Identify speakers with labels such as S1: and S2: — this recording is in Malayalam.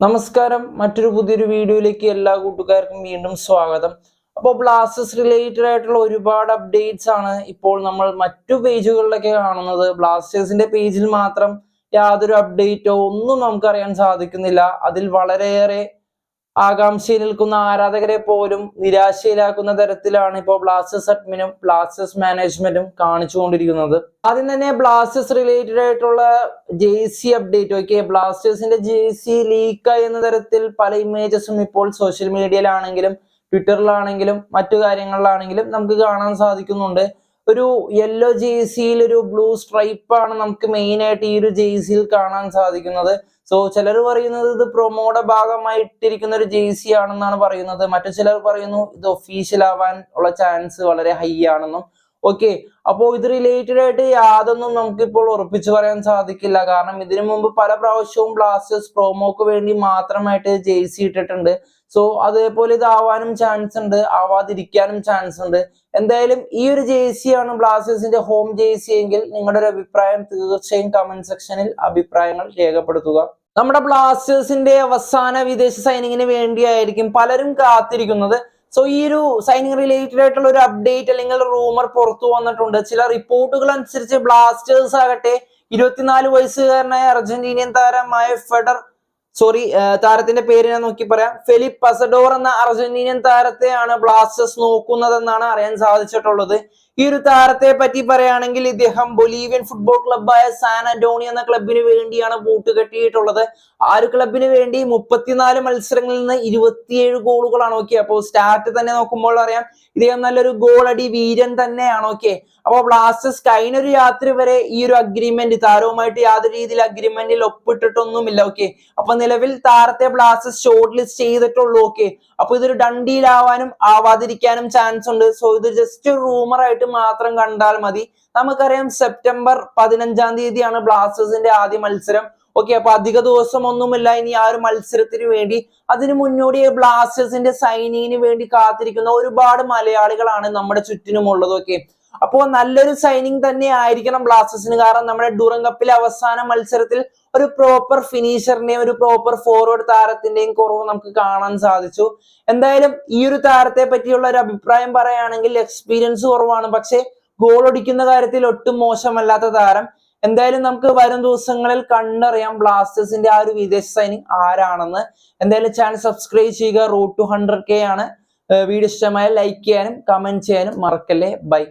S1: നമസ്കാരം. മറ്റൊരു പുതിയൊരു വീഡിയോയിലേക്ക് എല്ലാ കൂട്ടുകാർക്കും വീണ്ടും സ്വാഗതം. അപ്പോൾ ബ്ലാസ്റ്റേഴ്സ് റിലേറ്റഡ് ആയിട്ടുള്ള ഒരുപാട് അപ്ഡേറ്റ്സ് ആണ് ഇപ്പോൾ നമ്മൾ മറ്റു പേജുകളിലൊക്കെ കാണുന്നത്. ബ്ലാസ്റ്റേഴ്സിന്റെ പേജിൽ മാത്രം യാതൊരു അപ്ഡേറ്റോ ഒന്നും നമുക്കറിയാൻ സാധിക്കുന്നില്ല. അതിൽ വളരെയേറെ ആകാംക്ഷയിൽ നിൽക്കുന്ന ആരാധകരെ പോലും നിരാശയിലാക്കുന്ന തരത്തിലാണ് ഇപ്പോൾ ബ്ലാസ്റ്റേഴ്സ് അഡ്മിനും ബ്ലാസ്റ്റേഴ്സ് മാനേജ്മെന്റും കാണിച്ചുകൊണ്ടിരിക്കുന്നത്. ആദ്യം തന്നെ ബ്ലാസ്റ്റേഴ്സ് റിലേറ്റഡ് ആയിട്ടുള്ള ജെ സി അപ്ഡേറ്റ് ഓക്കെ ബ്ലാസ്റ്റേഴ്സിന്റെ ജെ സി എന്ന തരത്തിൽ പല ഇമേജസും ഇപ്പോൾ സോഷ്യൽ മീഡിയയിലാണെങ്കിലും ട്വിറ്ററിലാണെങ്കിലും മറ്റു കാര്യങ്ങളിലാണെങ്കിലും നമുക്ക് കാണാൻ സാധിക്കുന്നുണ്ട്. ഒരു യെല്ലോ ജേഴ്സിയിൽ ഒരു ബ്ലൂ സ്ട്രൈപ്പ് ആണ് നമുക്ക് മെയിൻ ആയിട്ട് ഈ ഒരു ജേഴ്സിയിൽ കാണാൻ സാധിക്കുന്നത്. സോ ചിലർ പറയുന്നത് ഇത് പ്രൊമോയുടെ ഭാഗമായിട്ടിരിക്കുന്ന ഒരു ജേഴ്സി ആണെന്നാണ് പറയുന്നത്. മറ്റു ചിലർ പറയുന്നു ഇത് ഒഫീഷ്യൽ ആവാൻ ഉള്ള ചാൻസ് വളരെ ഹൈ ആണെന്നും. ഓക്കെ അപ്പോ ഇത് റിലേറ്റഡ് ആയിട്ട് യാതൊന്നും നമുക്ക് ഇപ്പോൾ ഉറപ്പിച്ചു പറയാൻ സാധിക്കില്ല. കാരണം ഇതിനു മുമ്പ് പല പ്രാവശ്യവും ബ്ലാസ്റ്റേഴ്സ് പ്രൊമോക്ക് വേണ്ടി മാത്രമായിട്ട് ജേഴ്സി ഇട്ടിട്ടുണ്ട്. സോ അതേപോലെ ഇതാവാനും ചാൻസ് ഉണ്ട്. ആവാതിരിക്കാനും ചാൻസ് ഉണ്ട്. എന്തായാലും ഈ ഒരു ജേഴ്സി ആണ് ബ്ലാസ്റ്റേഴ്സിന്റെ ഹോം ജേഴ്സി എങ്കിൽ നിങ്ങളുടെ ഒരു അഭിപ്രായം തീർച്ചയായും കമന്റ് സെക്ഷനിൽ അഭിപ്രായങ്ങൾ രേഖപ്പെടുത്തുക. നമ്മുടെ ബ്ലാസ്റ്റേഴ്സിന്റെ അവസാന വിദേശ സൈനിങ്ങിന് വേണ്ടിയായിരിക്കും പലരും കാത്തിരിക്കുന്നത്. സോ ഈ ഒരു സൈനിങ് റിലേറ്റഡ് ആയിട്ടുള്ള ഒരു അപ്ഡേറ്റ് അല്ലെങ്കിൽ റൂമർ പുറത്തു വന്നിട്ടുണ്ട്. ചില റിപ്പോർട്ടുകൾ അനുസരിച്ച് ബ്ലാസ്റ്റേഴ്സ് ആകട്ടെ ഇരുപത്തിനാല് വയസ്സുകാരനായ അർജന്റീനിയൻ താരമായ ഫെഡർ സോറി താരത്തിന്റെ പേര് ഞാൻ നോക്കി പറയാം. ഫെലിപ്പ് പസഡോർ എന്ന അർജന്റീനിയൻ താരത്തെയാണ് ബ്ലാസ്റ്റേഴ്സ് നോക്കുന്നതെന്നാണ് അറിയാൻ സാധിച്ചിട്ടുള്ളത്. ഈ ഒരു താരത്തെ പറ്റി പറയുകയാണെങ്കിൽ ഇദ്ദേഹം ബൊലീവിയൻ ഫുട്ബോൾ ക്ലബ്ബായ സാൻ അന്റോണി എന്ന ക്ലബിന് വേണ്ടിയാണ് വോട്ട് കെട്ടിയിട്ടുള്ളത്. ആ ഒരു ക്ലബിന് വേണ്ടി മുപ്പത്തിനാല് മത്സരങ്ങളിൽ നിന്ന് ഇരുപത്തിയേഴ് ഗോളുകളാണ് ഓക്കെ അപ്പോൾ സ്റ്റാർട്ട് തന്നെ നോക്കുമ്പോൾ അറിയാം ഇദ്ദേഹം നല്ലൊരു ഗോൾ അടി വീരൻ തന്നെയാണ് ഓക്കെ. അപ്പോൾ ബ്ലാസ്റ്റേഴ്സ് കഴിഞ്ഞൊരു രാത്രി വരെ ഈ ഒരു അഗ്രിമെന്റ് താരവുമായിട്ട് യാതൊരു രീതിയിൽ അഗ്രിമെന്റിൽ ഒപ്പിട്ടിട്ടൊന്നുമില്ല ഓക്കെ. അപ്പൊ നിലവിൽ താരത്തെ ബ്ലാസ്റ്റേഴ്സ് ഷോർട്ട് ലിസ്റ്റ് ചെയ്തിട്ടുള്ളൂ ഓക്കെ. അപ്പൊ ഇതൊരു ഡണ്ടിയിലാവാനും ആവാതിരിക്കാനും ചാൻസ് ഉണ്ട്. സോ ഇത് ജസ്റ്റ് റൂമർ ആയിട്ട് മാത്രം കണ്ടാൽ മതി. നമുക്കറിയാം സെപ്റ്റംബർ പതിനഞ്ചാം തീയതിയാണ് ബ്ലാസ്റ്റേഴ്സിന്റെ ആദ്യ മത്സരം. ഓക്കെ അപ്പൊ അധിക ദിവസം ഒന്നുമില്ല ഇനി ആ ഒരു മത്സരത്തിന് വേണ്ടി അതിനു മുന്നോടി ബ്ലാസ്റ്റേഴ്സിന്റെ സൈനിങ്ങിന് വേണ്ടി കാത്തിരിക്കുന്ന ഒരുപാട് മലയാളികളാണ് നമ്മുടെ ചുറ്റിനുമുള്ളത്. ഓക്കെ അപ്പോൾ നല്ലൊരു സൈനിങ് തന്നെ ആയിരിക്കണം ബ്ലാസ്റ്റേഴ്സിന് കാരണം നമ്മുടെ ഡുറം കപ്പിലെ അവസാന മത്സരത്തിൽ ഒരു പ്രോപ്പർ ഫിനിഷറിന്റെയും ഒരു പ്രോപ്പർ ഫോർവേഡ് താരത്തിന്റെയും കുറവ് നമുക്ക് കാണാൻ സാധിച്ചു. എന്തായാലും ഈ ഒരു താരത്തെ പറ്റിയുള്ള ഒരു അഭിപ്രായം പറയുകയാണെങ്കിൽ എക്സ്പീരിയൻസ് കുറവാണ്. പക്ഷേ ഗോൾ അടിക്കുന്ന കാര്യത്തിൽ ഒട്ടും മോശമല്ലാത്ത താരം. എന്തായാലും നമുക്ക് വരും ദിവസങ്ങളിൽ കണ്ടറിയാം ബ്ലാസ്റ്റേഴ്സിന്റെ ആ ഒരു വിദേശ സൈനിങ് ആരാണെന്ന്. എന്തായാലും ചാനൽ സബ്സ്ക്രൈബ് ചെയ്യുക. റൂട്ട് ടു ഹൺഡ്രഡ് കെ ആണ്. വീഡിയോ ഇഷ്ടമായ ലൈക്ക് ചെയ്യാനും കമന്റ് ചെയ്യാനും മറക്കല്ലേ? ബൈ